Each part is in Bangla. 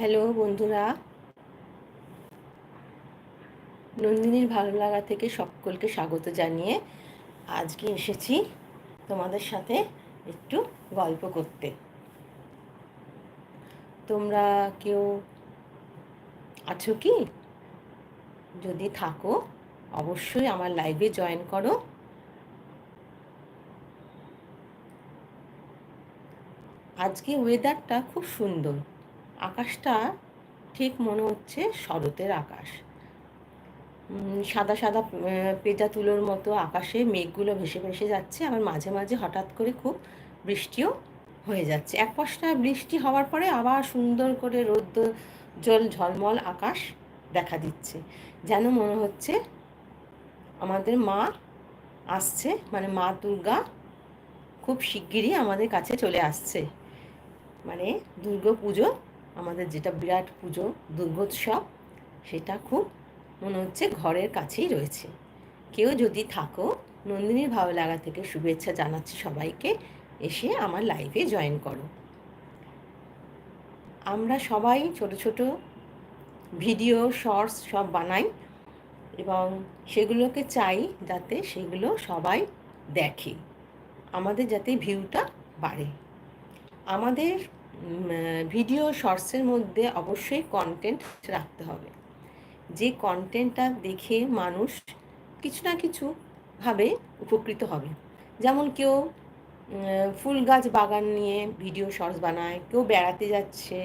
হ্যালো বন্ধুরা। নন্দিনীর ভালো লাগা থেকে সকলকে স্বাগত জানিয়ে আজকে এসেছি তোমাদের সাথে একটু গল্প করতে। তোমরা কেউ আছো কি? যদি থাকো, অবশ্যই আমার লাইভে জয়েন করো। আজকে ওয়েদারটা খুব সুন্দর। আকাশটা ঠিক মনে হচ্ছে শরতের আকাশ। সাদা সাদা পেটা তুলোর মতো আকাশে মেঘগুলো ভেসে ভেসে যাচ্ছে। আবার মাঝে মাঝে হঠাৎ করে খুব বৃষ্টিও হয়ে যাচ্ছে। এক পশটা বৃষ্টি হওয়ার পরে আবার সুন্দর করে রোদ্দ, জল, ঝলমল আকাশ দেখা দিচ্ছে। যেন মনে হচ্ছে আমাদের মা আসছে মানে মা দুর্গা খুব শিগগিরই আমাদের কাছে চলে আসছে। মানে দুর্গা পুজো আমাদের যেটা বিরাট পুজো, দুর্গোৎসব, সেটা খুব মনে হচ্ছে ঘরের কাছেই রয়েছে। কেউ যদি থাকো, নন্দিনীর ভালো লাগা থেকে শুভেচ্ছা জানাচ্ছি সবাইকে, এসে আমার লাইভে জয়েন করো। আমরা সবাই ছোট ছোট ভিডিও শর্টস সব বানাই এবং সেগুলোকে চাই যাতে সেগুলো সবাই দেখে। আমাদের যাতে ভিউটা বাড়ে। আমাদের ভিডিও শর্টসের মধ্যে অবশ্যই কন্টেন্ট রাখতে হবে। যে কন্টেন্টটা দেখে মানুষ কিছু না কিছু ভাবে উপকৃত হবে। যেমন কেউ ফুল গাছ বাগান নিয়ে ভিডিও শর্টস বানায়, কেউ বেড়াতে যাচ্ছে,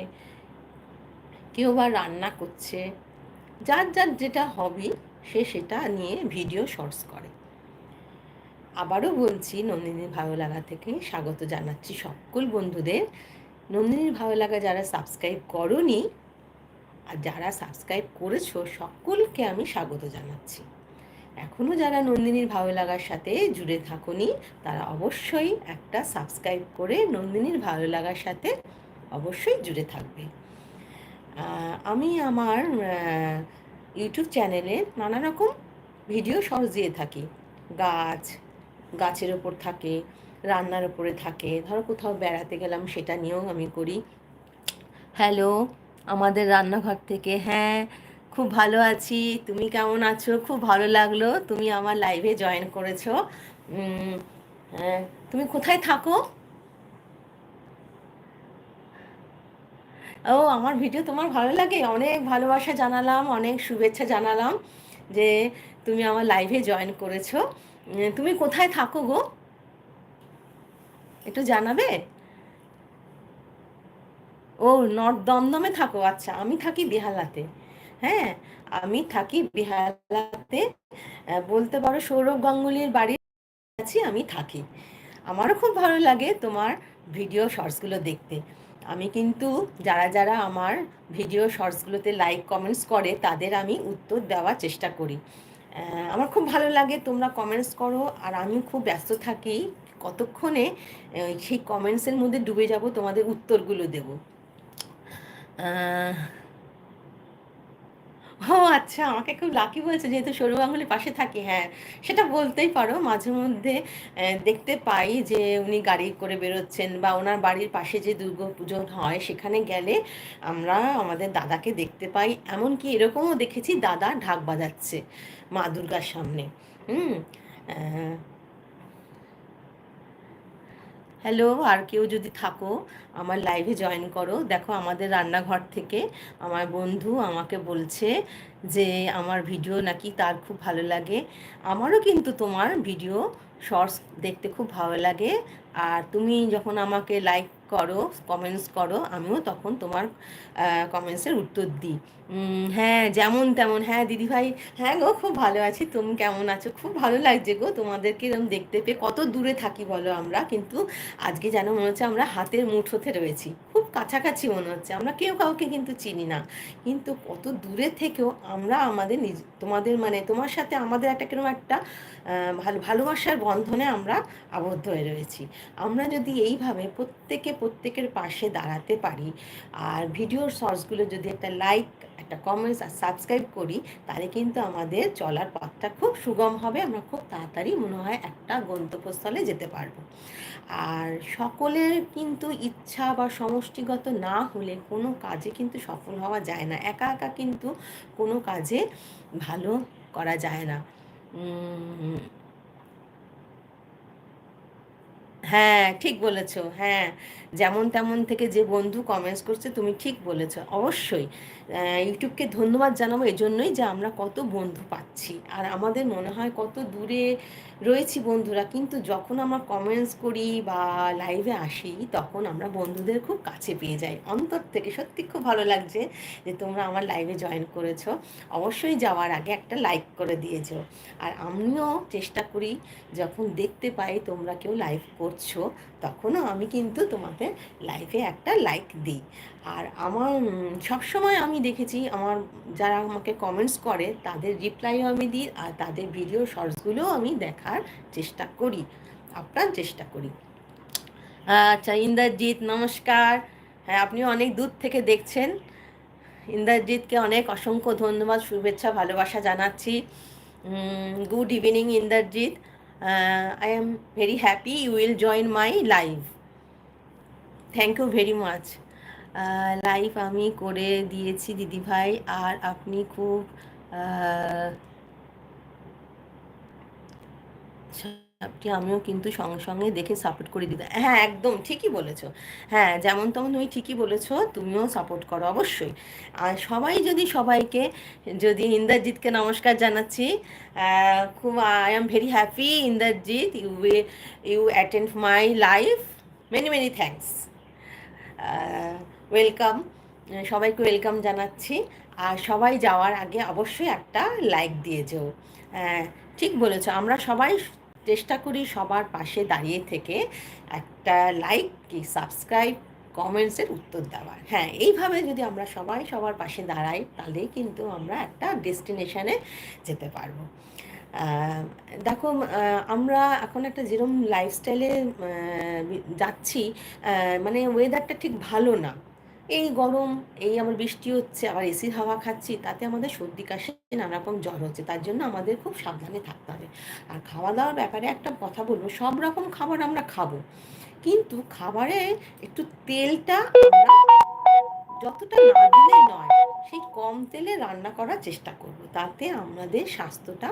কেউ বা রান্না করছে। যার যার যেটা হবি সে সেটা নিয়ে ভিডিও শর্টস করে। আবারও বলছি নন্দিনীর ভালো লাগা থেকে স্বাগত জানাচ্ছি সকল বন্ধুদের। নন্দিনীর ভালো লাগা যারা সাবস্ক্রাইব করনি, আর যারা সাবস্ক্রাইব করেছ, সকলকে আমি স্বাগত জানাচ্ছি। এখনও যারা নন্দিনীর ভালো লাগার সাথে জুড়ে থাকুনি, তারা অবশ্যই একটা সাবস্ক্রাইব করে নন্দিনীর ভালো লাগার সাথে অবশ্যই জুড়ে থাকবে। আমি আমার ইউটিউব চ্যানেলে নানা রকম ভিডিও সহজ দিয়ে থাকি। গাছ, গাছের ওপর থাকে রান্নার ওপরে থাকে। ধরো কোথাও বেড়াতে গেলাম সেটা নিয়েও আমি করি। হ্যালো আমাদের রান্নাঘর থেকে হ্যাঁ খুব ভালো আছি। তুমি কেমন আছো? খুব ভালো লাগল। তুমি আমার লাইভে জয়েন করেছ। হ্যাঁ, তুমি কোথায় থাকো? ও আমার ভিডিও তোমার ভালো লাগে? অনেক ভালোবাসা জানালাম অনেক শুভেচ্ছা জানালাম যে তুমি আমার লাইভে জয়েন করেছ। তুমি কোথায় থাকো গো? একটু জানাবে? ও নর্থ দমদমে থাকো আচ্ছা আমি থাকি বেহালাতে। হ্যাঁ আমি থাকি বেহালাতে। বলতে পারো সৌরভ গাঙ্গুলির বাড়ির আছি, আমি থাকি। আমারও খুব ভালো লাগে তোমার ভিডিও শর্টসগুলো দেখতে। আমি কিন্তু, যারা যারা আমার ভিডিও শর্টসগুলোতে লাইক, কমেন্টস করে, তাদের আমি উত্তর দেওয়ার চেষ্টা করি। আমার খুব ভালো লাগে তোমরা কমেন্টস করো, আর আমি খুব ব্যস্ত থাকি। কতক্ষণে সেই কমেন্টসের মধ্যে ডুবে যাব, তোমাদের উত্তরগুলো দেব। ও আচ্ছা আমাকে খুব লাকি বলছে যেহেতু সরু আঙুলের পাশে থাকি হ্যাঁ। সেটা বলতেই পারো, মাঝে মধ্যে দেখতে পাই যে উনি গাড়ি করে বেরোচ্ছেন বা ওনার বাড়ির পাশে যে দুর্গা পুজো হয়, সেখানে গেলে আমরা আমাদের দাদাকে দেখতে পাই। এমনকি এরকমও দেখেছি, দাদা ঢাক বাজাচ্ছে মা দুর্গার সামনে। হুম হ্যালো আর কেউ যদি থাকো, আমার লাইভে জয়েন করো। দেখো, আমাদের রান্নাঘর থেকে আমার বন্ধু আমাকে বলছে যে, আমার ভিডিও নাকি তার খুব ভালো লাগে। আমারও কিন্তু তোমার ভিডিও শর্টস দেখতে খুব ভালো লাগে। আর তুমি যখন আমাকে লাইক করো কমেন্টস করো, আমিও তখন তোমার কমেন্টসের উত্তর দিই। হ্যাঁ যেমন তেমন। হ্যাঁ দিদিভাই হ্যাঁ গো, খুব ভালো আছি। তুমি কেমন আছো? খুব ভালো লাগছে গো। তোমাদেরকে এরকম দেখতে পেয়ে কত দূরে থাকি বলো আমরা, কিন্তু আজকে যেন মনে হচ্ছে আমরা হাতের মুঠোতে রয়েছি। খুব কাছাকাছি মনে হচ্ছে। আমরা কেউ কাউকে কিন্তু চিনি না। কিন্তু কত দূরে থেকেও আমরা আমাদের নিজ, তোমাদের মানে তোমার সাথে আমাদের একটা কীরকম একটা ভালো ভালোবাসার বন্ধনে আমরা আবদ্ধ হয়ে রয়েছি। আমরা যদি এইভাবে প্রত্যেকে প্রত্যেকের পাশে দাঁড়াতে পারি আর ভিডিওর শর্টসগুলো যদি একটা লাইক একটা কমেন্টস আর সাবস্ক্রাইব করি, তাহলে কিন্তু আমাদের চলার পথটা খুব সুগম হবে। আমরা খুব তাড়াতাড়ি মনে হয় একটা গন্তব্যস্থলে যেতে পারব। আর সকলের কিন্তু ইচ্ছা বা সমষ্টিগত না হলে কোনো কাজে কিন্তু সফল হওয়া যায় না। একা একা কিন্তু কোনো কাজে ভালো করা যায় না। হ্যাঁ ঠিক বলেছ হ্যাঁ। যেমন তেমন থেকে যে বন্ধু কমেন্টস করছে, তুমি ঠিক বলেছ, অবশ্যই। ইউটিউবকে ধন্যবাদ জানাব এজন্যই যে আমরা কত বন্ধু পাচ্ছি। আর আমাদের মনে হয় কত দূরে রয়েছি বন্ধুরা, কিন্তু যখন আমরা কমেন্টস করি বা লাইভে আসি, তখন আমরা বন্ধুদের খুব কাছে পেয়ে যাই। অন্তর থেকে সত্যি খুব ভালো লাগছে যে তোমরা আমার লাইভে জয়েন করেছ। অবশ্যই যাওয়ার আগে একটা লাইক করে দিয়েছ। আর আমিও চেষ্টা করি যখন দেখতে পাই তোমরা কেউ লাইভ করছ তখনও আমি কিন্তু তোমাদের লাইভে একটা লাইক দিই। আর আমার সবসময় আমি দেখেছি, আমার যারা আমাকে কমেন্টস করে, তাদের রিপ্লাইও আমি দিই আর তাদের ভিডিও শর্টসগুলোও আমি দেখার চেষ্টা করি আপ্রাণ চেষ্টা করি। আচ্ছা ইন্দ্রজিৎ, নমস্কার। হ্যাঁ আপনি অনেক দূর থেকে দেখছেন। ইন্দ্রজিৎকে অনেক অসংখ্য ধন্যবাদ, শুভেচ্ছা, ভালোবাসা জানাচ্ছি। Good evening Indrajit. I am very happy you will join my live thank you very much live আমি করে দিয়েছি দিদিভাই আর আপনি খুব আপনি, আমিও কিন্তু সঙ্গে সঙ্গে দেখে সাপোর্ট করে দিতে হ্যাঁ একদম ঠিকই বলেছ। হ্যাঁ যেমন তেমন তুমি ঠিকই বলেছ, তুমিও সাপোর্ট করো অবশ্যই। আর সবাই যদি সবাইকে, যদি ইন্দ্রজিৎকে নমস্কার জানাচ্ছি খুব I am very happy Indrajit you you attend my life many many thanks welcome সবাইকে ওয়েলকাম জানাচ্ছি। আর সবাই যাওয়ার আগে অবশ্যই একটা লাইক দিয়ে যেও। ঠিক বলেছ, আমরা সবাই চেষ্টা করি সবার পাশে দাঁড়িয়ে থেকে একটা লাইক কি সাবস্ক্রাইব কমেন্টসের উত্তর দেওয়ার। হ্যাঁ এইভাবে যদি আমরা সবাই সবার পাশে দাঁড়াই, তাহলেই কিন্তু আমরা একটা ডেস্টিনেশনে যেতে পারব। দেখো আমরা এখন একটা যেরকম লাইফস্টাইলে যাচ্ছি মানে ওয়েদারটা ঠিক ভালো না। এই গরম, এই আমার বৃষ্টি হচ্ছে, আবার এসির হাওয়া খাচ্ছি, তাতে আমাদের সর্দি, কাশি নানা রকম জ্বর হচ্ছে। তার জন্য আমাদের খুব সাবধানে থাকতে হবে। আর খাওয়া দাওয়ার ব্যাপারে একটা কথা বলব, সব রকম খাবার আমরা খাব। কিন্তু খাবারে একটু তেলটা যতটা না দিলে নয়, সেই কম তেলে রান্না করার চেষ্টা করব। তাতে আমাদের স্বাস্থ্যটা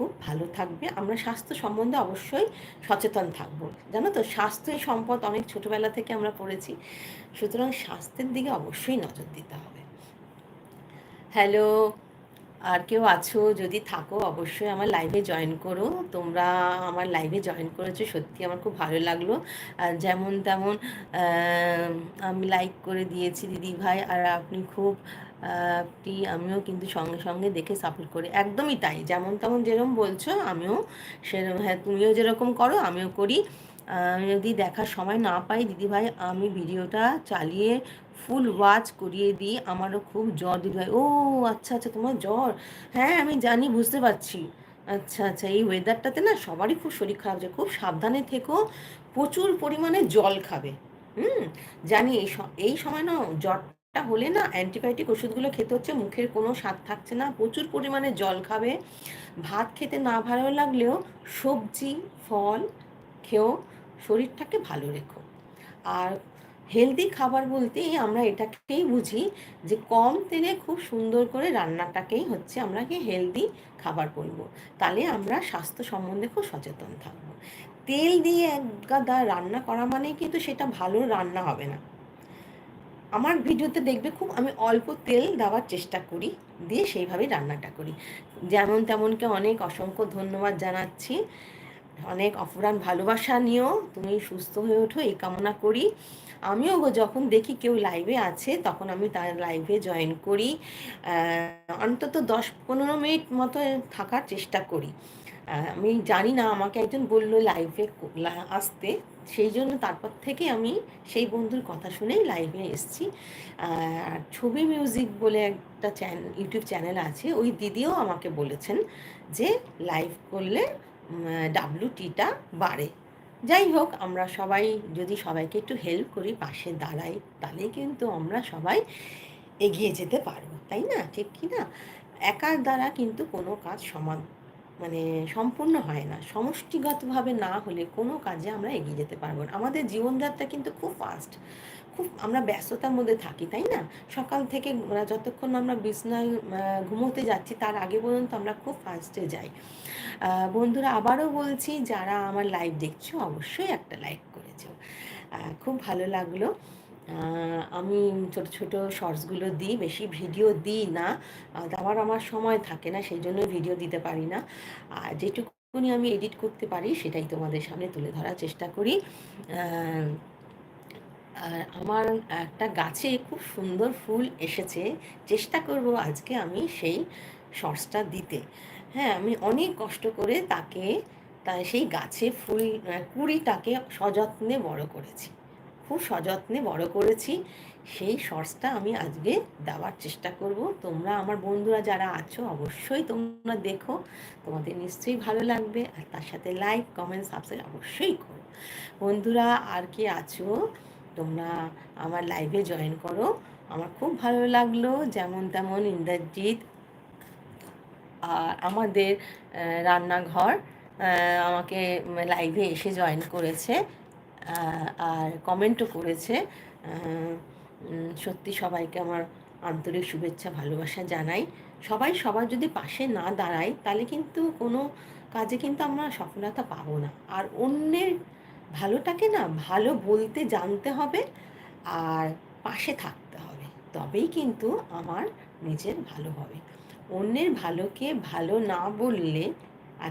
খুব ভালো থাকবে। আমরা স্বাস্থ্য সম্বন্ধে অবশ্যই সচেতন থাকব। জানো তো স্বাস্থ্যই সম্পদ অনেক ছোটোবেলা থেকে আমরা পড়েছি। সুতরাং স্বাস্থ্যের দিকে অবশ্যই নজর দিতে হবে। হ্যালো? আর কেউ আছো, যদি থাকো, অবশ্যই আমার লাইভে জয়েন করো। তোমরা আমার লাইভে জয়েন করেছ, সত্যি আমার খুব ভালো লাগল। যেমন তেমন আমি লাইক করে দিয়েছি দিদি ভাই, আর আপনি খুব টি আমিও কিন্তু সঙ্গে সঙ্গে দেখে সাপোর্ট করি। একদমই তাই, যেমন তেমন যেরকম বলছো, আমিও সেরকম হ্যাঁ তুমিও যেরকম করো, আমিও করি। আমি যদি দেখার সময় না পাই দিদিভাই আমি ভিডিওটা চালিয়ে ফুল ওয়াচ করিয়ে দিই, আমারও খুব জ্বর দিদিভাই ও আচ্ছা আচ্ছা তোমার জ্বর? হ্যাঁ আমি জানি, বুঝতে পারছি। আচ্ছা আচ্ছা এই ওয়েদারটাতে না সবারই খুব শরীর খারাপ যায়। খুব সাবধানে থেকো, প্রচুর পরিমাণে জল খাবে। হুম? জানি, এই এই সময় না জ্বরটা হলে না অ্যান্টিবায়োটিক ওষুধগুলো খেতে হচ্ছে, মুখের কোনো স্বাদ থাকছে না, প্রচুর পরিমাণে জল খাবে। ভাত খেতে না ভালো লাগলেও সবজি, ফল খেয়েও শরীরটাকে ভালো রেখো। আর হেলদি খাবার বলতে আমরা এটাকেই বুঝি যে কম তেলে খুব সুন্দর করে রান্নাটাকেই হচ্ছে আমরা কি হেলদি খাবার বলব। তাহলে আমরা স্বাস্থ্য সম্বন্ধে খুব সচেতন থাকব। তেল দিয়ে এক গাদা রান্না করা মানে কিন্তু সেটা ভালো রান্না হবে না। আমার ভিডিওতে দেখবে খুব আমি অল্প তেল দেওয়ার চেষ্টা করি, দিয়ে সেইভাবেই রান্নাটা করি। যেমন তেমনকে অনেক অসংখ্য ধন্যবাদ জানাচ্ছি। অনেক অফুরান ভালোবাসা নিয়েও তুমি সুস্থ হয়ে ওঠো, এই কামনা করি। আমিও যখন দেখি কেউ লাইভে আছে, তখন আমি তার লাইভে জয়েন করি। অন্তত দশ পনেরো মিনিট মতো থাকার চেষ্টা করি। আমি জানি না, আমাকে একজন বলল লাইভে আসতে। সেই জন্য তারপর থেকে আমি সেই বন্ধুর কথা শুনেই লাইভে এসেছি। আর ছবি মিউজিক বলে একটা চ্যানেল ইউটিউব চ্যানেল আছে, ওই দিদিও আমাকে বলেছেন যে লাইভ করলে ডাব্লু টিটা বাড়ে। যাই হোক, আমরা সবাই, যদি সবাইকে একটু হেল্প করি, পাশে দাঁড়াই, তাহলে কিন্তু আমরা সবাই এগিয়ে যেতে পারব, তাই না? ঠিক কি না? একার দ্বারা কিন্তু কোনো কাজ সমান মানে সম্পূর্ণ হয় না। সমষ্টিগতভাবে না হলে কোনো কাজে আমরা এগিয়ে যেতে পারব না। আমাদের জীবনযাত্রা কিন্তু খুব ফাস্ট খুব আমরা ব্যস্ততার মধ্যে থাকি, তাই না? সকাল থেকে যতক্ষণ আমরা বিছনায় ঘুমোতে যাচ্ছি, তার আগে পর্যন্ত আমরা খুব ফাস্টে যাই। বন্ধুরা আবারও বলছি, যারা আমার লাইভ দেখছ, অবশ্যই একটা লাইক করেছ। খুব ভালো লাগল। আমি ছোট ছোট শর্টসগুলো দিই, বেশি ভিডিও দিই না। আবার আমার সময় থাকে না, সেই জন্য ভিডিও দিতে পারি না। আর যেটুকুনি আমি এডিট করতে পারি, সেটাই তোমাদের সামনে তুলে ধরার চেষ্টা করি। আর আমার একটা গাছে খুব সুন্দর ফুল এসেছে। চেষ্টা করব আজকে আমি সেই শর্টসটা দিতে। হ্যাঁ আমি অনেক কষ্ট করে তাকে, তা সেই গাছে ফুল কুড়িটাকে সযত্নে বড় করেছি। খুব সযত্নে বড় করেছি। সেই শর্টসটা আমি আজকে দেওয়ার চেষ্টা করব। তোমরা আমার বন্ধুরা যারা আছো, অবশ্যই তোমরা দেখো। তোমাদের নিশ্চয়ই ভালো লাগবে। আর তার সাথে লাইক কমেন্ট সাবস্ক্রাইব অবশ্যই করো। বন্ধুরা, আর কি আছো, তোমরা আমার লাইভে জয়েন করো। আমার খুব ভালো লাগল। যেমন তেমন ইন্দ্রজিৎ আর আমাদের রান্নাঘর আমাকে লাইভে এসে জয়েন করেছে আর কমেন্টও করেছে সত্যি সবাইকে আমার আন্তরিক শুভেচ্ছা, ভালোবাসা জানাই। সবাই সবার যদি পাশে না দাঁড়ায়, তাহলে কিন্তু কোনো কাজে কিন্তু আমরা সফলতা পাবো না। আর অন্যের ভালোটাকে না ভালো বলতে জানতে হবে আর পাশে থাকতে হবে। তবেই কিন্তু আমার নিজের ভালো হবে। অন্যের ভালোকে ভালো না বললে আর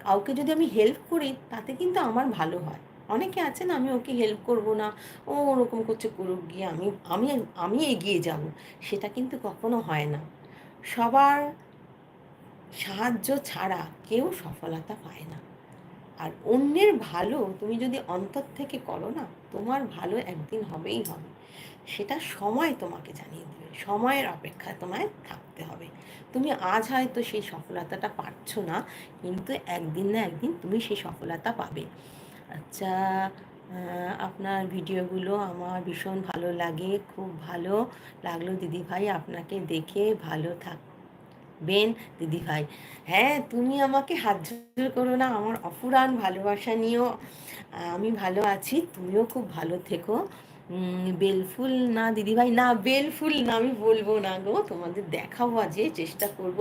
কাউকে যদি আমি হেল্প করি, তাতে কিন্তু আমার ভালো হয়। অনেকে আছে না আমি ওকে হেল্প করব না, ও ওরকম করছে করুক, গিয়ে আমি আমি আমি এগিয়ে যাব। সেটা কিন্তু কখনো হয় না। সবার সাহায্য ছাড়া কেউ সফলতা পায় না। আর অন্যের ভালো তুমি যদি অন্তর থেকে করো না, তোমার ভালো একদিন হবেই হবে। সেটা সময় তোমাকে জানিয়ে দেবে। সময়ের অপেক্ষায় তোমায় থাকতে হবে। তুমি আজ হয়তো সেই সফলতাটা পাচ্ছ না, কিন্তু একদিন না একদিন তুমি সেই সফলতা পাবে। আচ্ছা আপনার ভিডিওগুলো আমার ভীষণ ভালো লাগে, খুব ভালো লাগল দিদিভাই আপনাকে দেখে, ভালো থাক থাকবেন দিদিভাই। হ্যাঁ তুমি আমাকে হাত জোর করো না, আমার অফুরান ভালোবাসা নিয়েও আমি ভালো আছি, তুমিও খুব ভালো থেকো। বেলফুল না, দিদিভাই, না বেলফুল না, আমি বলব না গো। তোমাদের দেখাবো আজকে, চেষ্টা করব।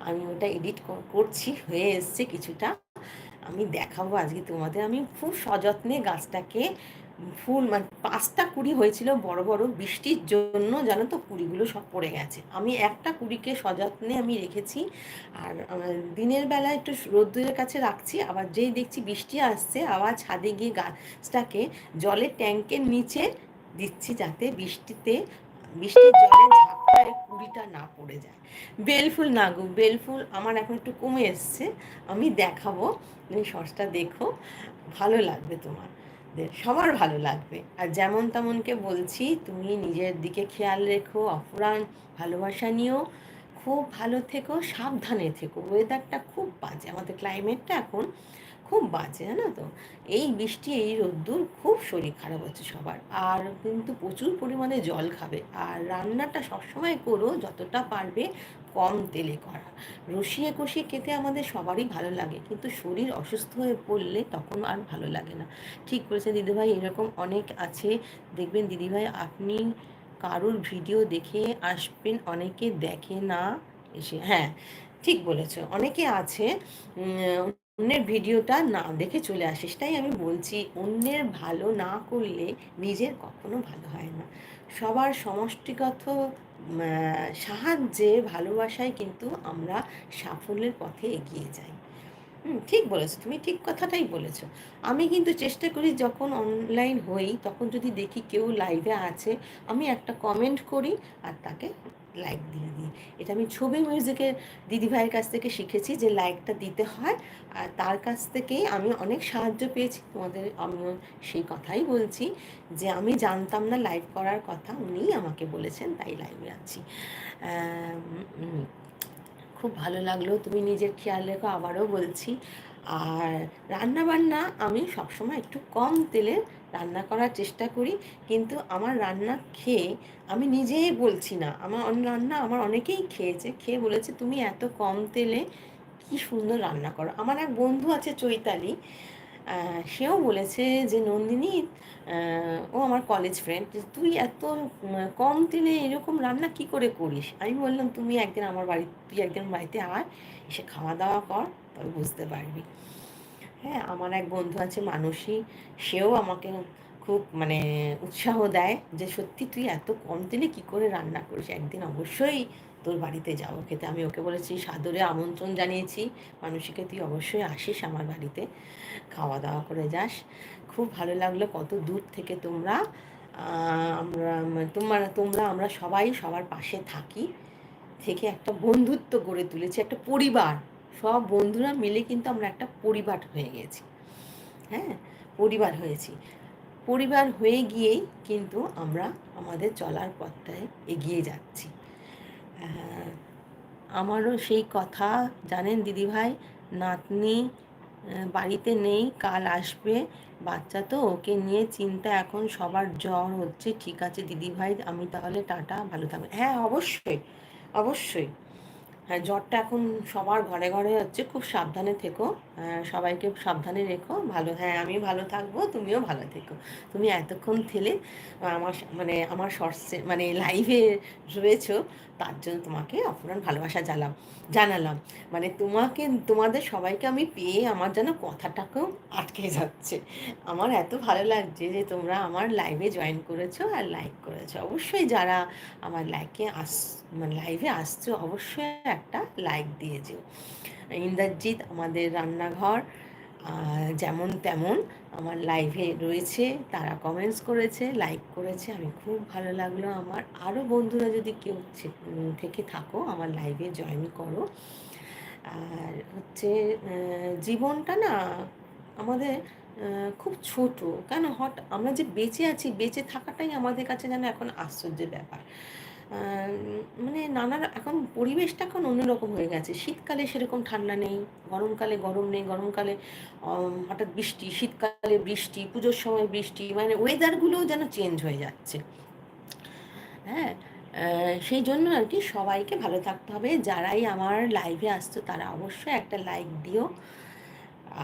আমি ওটা এডিট করছি, হয়ে এসছে কিছুটা। আমি দেখাবো আজকে তোমাদের। আমি খুব সযত্নে গাছটাকে, ফুল মানে পাঁচটা কুড়ি হয়েছিল বড় বড় বৃষ্টির জন্য, জানো তো, কুড়িগুলো সব পড়ে গেছে। আমি একটা কুড়িকে সযত্নে আমি রেখেছি। আর দিনের বেলা একটু রোদ্দুরের কাছে রাখছি। আবার যেই দেখছি বৃষ্টি আসছে, আবার ছাদে গিয়ে গাছটাকে জলের ট্যাঙ্কের নিচে দিচ্ছি যাতে বৃষ্টিতে, বৃষ্টির জলে ঝাপটায় কুড়িটা না পড়ে যায়। বেলফুল না গো বেলফুল আমার এখন একটু কমে এসছে। আমি দেখাবো, তুমি সসটা দেখো, ভালো লাগবে তোমার সবার ভালো লাগবে। আর যেমন তেমনকে বলছি, তুমি নিজের দিকে খেয়াল রেখো অফুরান ভালোবাসা নিও, খুব ভালো থেকো, সাবধানে থেকো ওয়েদারটা খুব বাজে, আমাদের ক্লাইমেটটা এখন খুব বাজে, জানো তো? এই বৃষ্টি, এই রোদ্দুর খুব শরীর খারাপ হচ্ছে সবার। আর কিন্তু প্রচুর পরিমাণে জল খাবে। আর রান্নাটা সবসময় করো, যতটা পারবে কম তেলে করা। রসিয়ে কষিয়ে খেতে আমাদের সবারই ভালো লাগে। কিন্তু শরীর অসুস্থ হয়ে পড়লে তখন আর ভালো লাগে না। ঠিক করেছে দিদিভাই, এরকম অনেক আছে। দেখবেন দিদিভাই, আপনি কারোর ভিডিও দেখে আসবেন, অনেকে দেখে না এসে। হ্যাঁ ঠিক বলেছ। অনেকে আছে অন্যের ভিডিওটা না দেখে চলে আসিস, তাই আমি বলছি অন্যের ভালো না করলে নিজের কখনো ভালো হয় না। সবার সমষ্টিগত সাহায্যে, ভালোবাসায় কিন্তু আমরা সাফল্যের পথে এগিয়ে যাই। ঠিক বলেছ, তুমি ঠিক কথাটাই বলেছ। আমি কিন্তু চেষ্টা করি যখন অনলাইন হই, তখন যদি দেখি কেউ লাইভে আছে, আমি একটা কমেন্ট করি আর তাকে লাইক দিয়ে দিই এটা আমি ছবি মিউজিকের দিদিভাইয়ের কাছ থেকে শিখেছি যে লাইকটা দিতে হয়। আর তার কাছ থেকেই আমি অনেক সাহায্য পেয়েছি। তোমাদের আমিও সেই কথাই বলছি যে আমি জানতাম না লাইভ করার কথা উনিই আমাকে বলেছেন, তাই লাইভে আছি। খুব ভালো লাগল। তুমি নিজের খেয়াল রেখো, আবারও বলছি। আর রান্না বান্না আমি সবসময় একটু কম তেলে রান্না করার চেষ্টা করি, কিন্তু আমার রান্না খেয়ে আমি নিজেই বলছি না। আমার রান্না আমার অনেকেই খেয়েছে, খেয়ে বলেছে, তুমি এত কম তেলে কি সুন্দর রান্না করো? আমার এক বন্ধু আছে চৈতালি সেও বলেছে যে, নন্দিনী ও আমার কলেজ ফ্রেন্ড তুই এত কম তেলে এরকম রান্না কি করে করিস? আমি বললাম, তুমি একদিন আমার বাড়ি, তুই একদিন বাড়িতে আয়, এসে খাওয়া দাওয়া কর, তবে বুঝতে পারবি। হ্যাঁ আমার এক বন্ধু আছে, মানসী। সেও আমাকে খুব মানে উৎসাহ দেয় যে, সত্যি তুই এত কম তেলে কী করে রান্না করিস? একদিন অবশ্যই তোর বাড়িতে যাব খেতে। আমি ওকে বলেছি, সাদরে আমন্ত্রণ জানিয়েছি। মানুষকে তুই অবশ্যই আসিস আমার বাড়িতে। খাওয়া দাওয়া করে যাস। খুব ভালো লাগল কত দূর থেকে তোমরা আমরা তোমার, তোমরা, আমরা সবাই সবার পাশে থাকি। থেকে একটা বন্ধুত্ব গড়ে তুলেছি, একটা পরিবার। সব বন্ধুরা মিলে কিন্তু আমরা একটা পরিবার হয়ে গেছি। হ্যাঁ পরিবার হয়েছি। পরিবার হয়ে গিয়েই কিন্তু আমরা আমাদের চলার পথটায় এগিয়ে যাচ্ছি। আমারও সেই কথা, জানেন দিদিভাই? নাতনি বাড়িতে নেই, কাল আসবে। বাচ্চা তো, ওকে নিয়ে চিন্তা এখন সবার জ্বর হচ্ছে। ঠিক আছে দিদিভাই, আমি তাহলে টাটা, ভালো থাকবে হ্যাঁ অবশ্যই অবশ্যই। হ্যাঁ জ্বরটা এখন সবার ঘরে ঘরে হচ্ছে খুব সাবধানে থেকো। সবাইকে সাবধানে রেখো। ভালো হ্যাঁ আমি ভালো থাকব, তুমিও ভালো থেকো। তুমি এতক্ষণ থেলে আমার মানে আমার শর্টসে মানে লাইভে রয়েছো, তার জন্য তোমাকে অপরাণ ভালোবাসা জানালাম জানালাম। মানে তোমাকে, তোমাদের সবাইকে আমি পেয়ে আমার যেন কথাটাকেও আটকে যাচ্ছে। আমার এত ভালো লাগছে যে তোমরা আমার লাইভে জয়েন করেছ আর লাইক করেছ। অবশ্যই যারা আমার লাইকে আস মানে লাইভে আসছো, অবশ্যই একটা লাইক দিয়ে যেও। ইন্দ্রজিৎ, আমাদের রান্নাঘর যেমন তেমন আমার লাইভে রয়েছে। তারা কমেন্টস করেছে লাইক করেছে। আমি খুব ভালো লাগল। আমার আরও বন্ধুরা যদি কেউ থেকে থাকো, আমার লাইভে জয়েন করো। আর হচ্ছে জীবনটা না আমাদের খুব ছোট। কেন? হট আমরা যে বেঁচে আছি, বেঁচে থাকাটাই আমাদের কাছে যেন এখন আশ্চর্যের ব্যাপার। মানে নানা এখন পরিবেশটা এখন অন্যরকম হয়ে গেছে। শীতকালে সেরকম ঠান্ডা নেই, গরমকালে গরম নেই, গরমকালে হঠাৎ বৃষ্টি, শীতকালে বৃষ্টি, পুজোর সময় বৃষ্টি মানে ওয়েদারগুলোও যেন চেঞ্জ হয়ে যাচ্ছে। হ্যাঁ সেই জন্য আর কি সবাইকে ভালো থাকতে হবে। যারাই আমার লাইভে আসতো তারা অবশ্যই একটা লাইক দিও।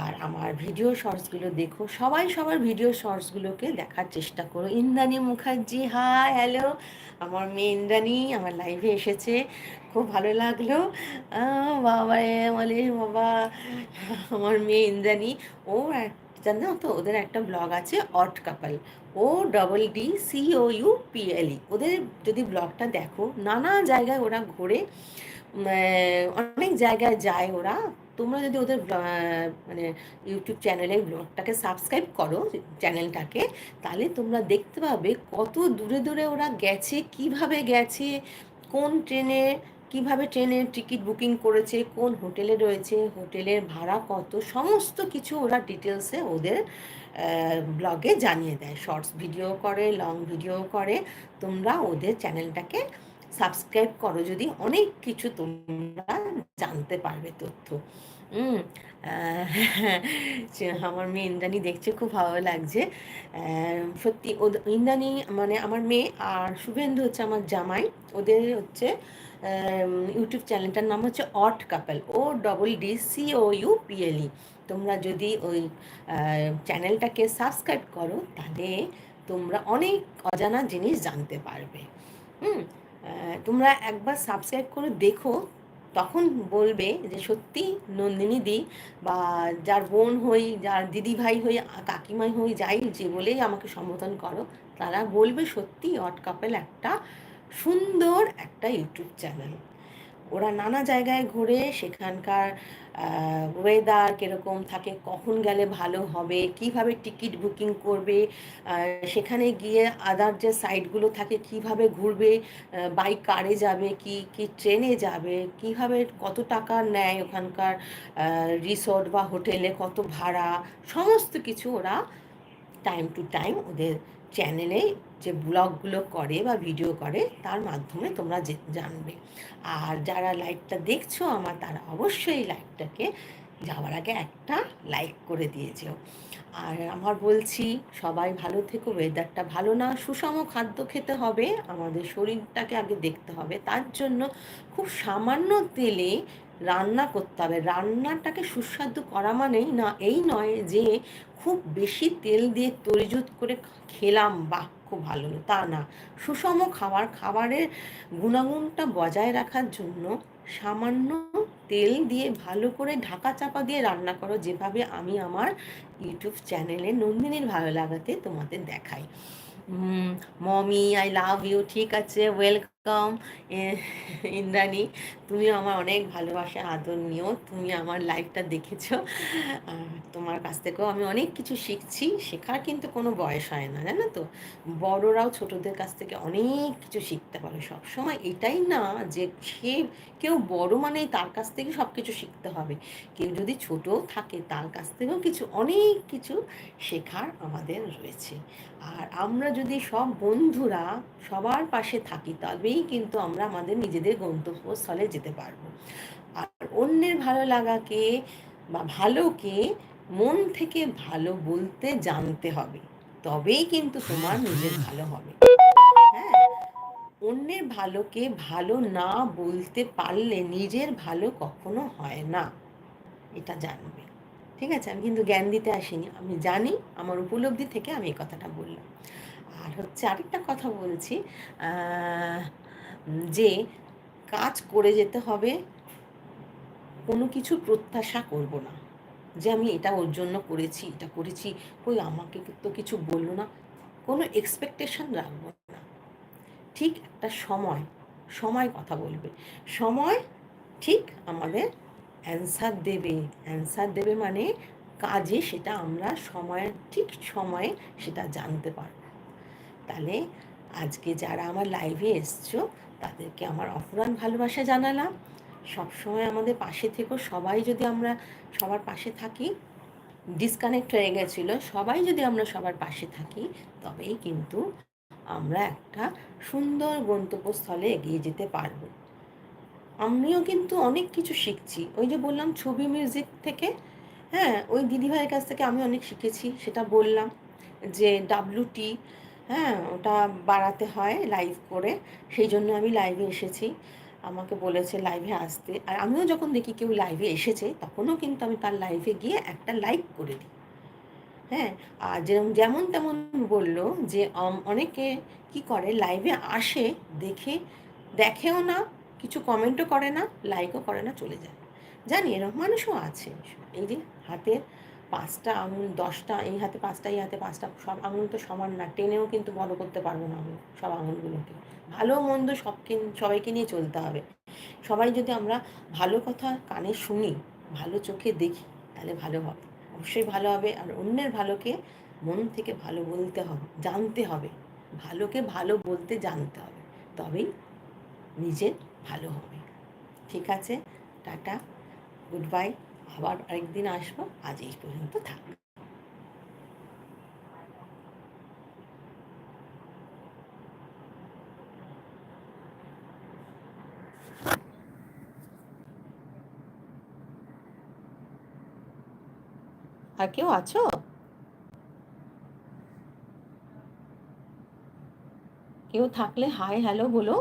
আর আমার ভিডিও শর্টসগুলো দেখো। সবাই সবার ভিডিও শর্টসগুলোকে দেখার চেষ্টা করো। ইন্দ্রাণী মুখার্জি হাই হ্যালো আমার মেয়ে ইন্দ্রাণী আমার লাইভে এসেছে। খুব ভালো লাগল। বাবা বলে, বাবা। আমার মেয়ে ইন্দ্রাণী ও জানো তো? ওদের একটা ব্লগ আছে odd couple O double D C O U P L E ওদের যদি ব্লগটা দেখো, নানা জায়গায় ওরা ঘুরে অনেক জায়গায় যায় ওরা। তোমরা যদি ওদের মানে ইউটিউব চ্যানেলে ব্লগটাকে সাবস্ক্রাইব করো চ্যানেলটাকে তাহলে তোমরা দেখতে পাবে কত দূরে দূরে ওরা গেছে, কীভাবে গেছে, কোন ট্রেনে কীভাবে ট্রেনের টিকিট বুকিং করেছে, কোন হোটেলে রয়েছে, হোটেলের ভাড়া কত, সমস্ত কিছু ওরা ডিটেলসে ওদের ব্লগে জানিয়ে দেয়। শর্টস ভিডিও করে লং ভিডিও করে। তোমরা ওদের চ্যানেলটাকে সাবস্ক্রাইব করো যদি অনেক কিছু তোমরা জানতে পারবে তথ্য। হুম আমার মেয়ে ইন্দ্রাণী দেখছে খুব ভালো লাগছে। সত্যি ইন্দ্রাণী মানে আমার মেয়ে আর শুভেন্দু হচ্ছে আমার জামাই। ওদের হচ্ছে ইউটিউব চ্যানেলটার নাম হচ্ছে odd couple O double D C O U P L E তোমরা যদি ওই চ্যানেলটাকে সাবস্ক্রাইব করো, তাহলে তোমরা অনেক অজানা জিনিস জানতে পারবে। হুম তোমরা একবার সাবস্ক্রাইব করে দেখো তখন বলবে যে, সত্যি নন্দিনী দি বা যার বোন হই, যার দিদি ভাই হই, কাকিমাই হই, যাই যে বলেই আমাকে সম্বোধন করো, তারা বলবে সত্যি অট কাপেল একটা সুন্দর একটা ইউটিউব চ্যানেল। ওরা নানা জায়গায় ঘুরে সেখানকার ওয়েদার কীরকম থাকে, কখন গেলে ভালো হবে, কীভাবে টিকিট বুকিং করবে সেখানে গিয়ে আদার যে সাইটগুলো থাকে, কীভাবে ঘুরবে বাইক কারে যাবে, কি কি ট্রেনে যাবে, কীভাবে কত টাকা নেয় ওখানকার রিসোর্ট বা হোটেলে কত ভাড়া, সমস্ত কিছু ওরা টাইম টু টাইম ওদের চ্যানেলে যে ব্লগগুলো করে বা ভিডিও করে, তার মাধ্যমে তোমরা জানবে। আর যারা লাইভটা দেখছ আমার, তারা অবশ্যই লাইভটাকে যাওয়ার আগে একটা লাইক করে দিয়েছেও আর আমার বলছি, সবাই ভালো থেকো ওয়েদারটা ভালো না, সুষম খাদ্য খেতে হবে, আমাদের শরীরটাকে আগে দেখতে হবে। তার জন্য খুব সামান্য তেলে রান্না করতে হবে। রান্নাটাকে সুস্বাদু করা মানেই না, এই নয় যে খুব বেশি তেল দিয়ে তরিজুত করে খেলাম, বাহ! খুব ভালো তা না, সুষম খাবার, খাবারের গুণাগুণটা বজায় রাখার জন্য সামান্য তেল দিয়ে ভালো করে ঢাকা চাপা দিয়ে রান্না করো, যেভাবে আমি আমার ইউটিউব চ্যানেলে নন্দিনীর ভালো লাগাতে তোমাদের দেখাই। মমি আই লাভ ইউ ঠিক আছে ওয়েলকাম ইন্দ্রাণী। তুমি আমার অনেক ভালোবাসা আদর নিও তুমি আমার লাইফটা দেখেছ। তোমার কাছ থেকেও আমি অনেক কিছু শিখছি। শেখার কিন্তু কোনো বয়স হয় না, জানো তো? বড়রাও ছোটদের কাছ থেকে অনেক কিছু শিখতে পারে। সবসময় এটাই না যে সে কেউ বড় মানেই তার কাছ থেকে সব কিছু শিখতে হবে। কেউ যদি ছোটও থাকে, তার কাছ থেকেও কিছু, অনেক কিছু শেখার আমাদের রয়েছে। আর আমরা যদি সব বন্ধুরা সবার পাশে থাকি, তবেই কিন্তু আমরা আমাদের নিজেদের গন্তব্যস্থলে যেতে পারব। আর অন্যের ভালো লাগাকে বা ভালোকে মন থেকে ভালো বলতে জানতে হবে, তবেই কিন্তু তোমার নিজের ভালো হবে। হ্যাঁ অন্যের ভালোকে ভালো না বলতে পারলে নিজের ভালো কখনো হয় না, এটা জানবে। ঠিক আছে? আমি কিন্তু জ্ঞান দিতে আসিনি। আমি জানি আমার উপলব্ধি থেকে আমি এই কথাটা বললাম। আর হচ্ছে আরেকটা কথা বলছি যে কাজ করে যেতে হবে, কোনো কিছু প্রত্যাশা করব না। যে আমি এটা ওর জন্য করেছি, এটা করেছি, কই আমাকে তো কিছু বলল না। কোনো এক্সপেকটেশন রাখব না। ঠিক একটা সময় সময় কথা বলবে। সময় ঠিক আমাদের অ্যান্সার দেবে। অ্যান্সার দেবে মানে কাজে সেটা আমরা সময়ের, ঠিক সময়ে সেটা জানতে পারব। তাহলে আজকে যারা আমার লাইভে এসছো, তাদেরকে আমার অফুরান ভালোবাসা জানালাম। সবসময় আমাদের পাশে থেকেও সবাই যদি আমরা সবার পাশে থাকি ডিসকানেক্ট হয়ে গেছিল, সবাই যদি আমরা সবার পাশে থাকি, তবেই কিন্তু আমরা একটা সুন্দর গন্তব্যস্থলে এগিয়ে যেতে পারব। আমিও কিন্তু অনেক কিছু শিখছি। ওই যে বললাম ছবি মিউজিক থেকে হ্যাঁ ওই দিদিভাইয়ের কাছ থেকে আমি অনেক শিখেছি, সেটা বললাম যে ডাব্লুটি হ্যাঁ ওটা বাড়াতে হয় লাইভ করে, সেই জন্য আমি লাইভে এসেছি। আমাকে বলেছে লাইভে আসতে। আর আমিও যখন দেখি কেউ লাইভে এসেছে, তখনও কিন্তু আমি তার লাইভে গিয়ে একটা লাইক করে দিই। হ্যাঁ আর যেরকম যেমন তেমন বলল যে অনেকে কি করে লাইভে আসে, দেখে, দেখেও না কিছু কমেন্টও করে না লাইকও করে না, চলে যায়। জানি এরকম মানুষও আছে। এই যে হাতের পাঁচটা আঙুল, দশটা, এই হাতে পাঁচটা, এই হাতে পাঁচটা, সব আঙুল তো সমান না, টেনেও কিন্তু বড় করতে পারব না আমি সব আঙুলগুলোকে। ভালো, মন্দ সবকে সবাইকে নিয়ে চলতে হবে। সবাই যদি আমরা ভালো কথা কানে শুনি, ভালো চোখে দেখি, তাহলে ভালো হবে। অবশ্যই ভালো হবে, আর অন্যের ভালোকে মন থেকে ভালো বলতে হবে, জানতে হবে। ভালোকে ভালো বলতে জানতে হবে। তবেই নিজের ভালো হবে। ঠিক আছে? টাটা। গুড বাই আবার আরেকদিন আসব। আজ এই পর্যন্ত থাক। আর কেউ আছো? কেউ থাকলে হাই হ্যালো বলো।